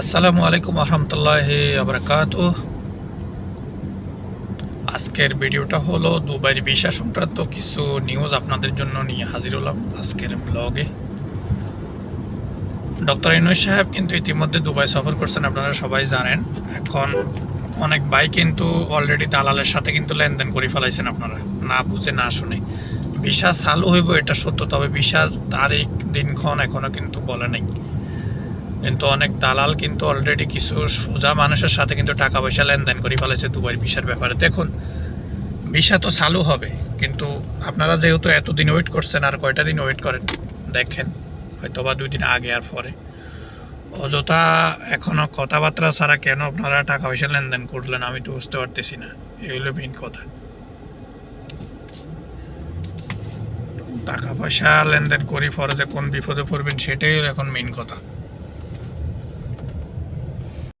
আসসালামু আলাইকুম রহমতুল্লাহ আবরাকাত আজকের ভিডিওটা হলো দুবাইয়ের ভিসা সংক্রান্ত কিছু নিউজ আপনাদের জন্য নিয়ে হাজির হলাম আজকের ব্লগে ডক্টর ইনুস সাহেব কিন্তু ইতিমধ্যে দুবাই সফর করছেন, আপনারা সবাই জানেন। এখন অনেক ভাই কিন্তু অলরেডি দালালের সাথে কিন্তু লেনদেন করে ফেলাইছেন আপনারা, না বুঝে না শুনে। ভিসা চালু হইব এটা সত্য, তবে ভিসার তারিখ, দিনক্ষণ এখনও কিন্তু বলে নাই। কিন্তু অনেক দালাল কিন্তু অলরেডি কিছু সোজা মানুষের সাথে কিন্তু টাকা পয়সা লেনদেন করে ফেলেছে দুবাই ভিসার ব্যাপারে। দেখুন, ভিসা তো চালু হবে, কিন্তু আপনারা যেহেতু এতদিন ওয়েট করছেন, আর কয়টা দিন ওয়েট করেন? দেখেন হয়তো বা দুই দিন আগে আর পরে। অযথা এখনও কথাবার্তা ছাড়া কেন আপনারা টাকা পয়সা লেনদেন করলেন আমি তো বুঝতে পারতেছি না। এই হলো মেন কথা। টাকা পয়সা লেনদেন করি পরে যে কোন বিপদে পড়বেন সেটাই এখন মেন কথা।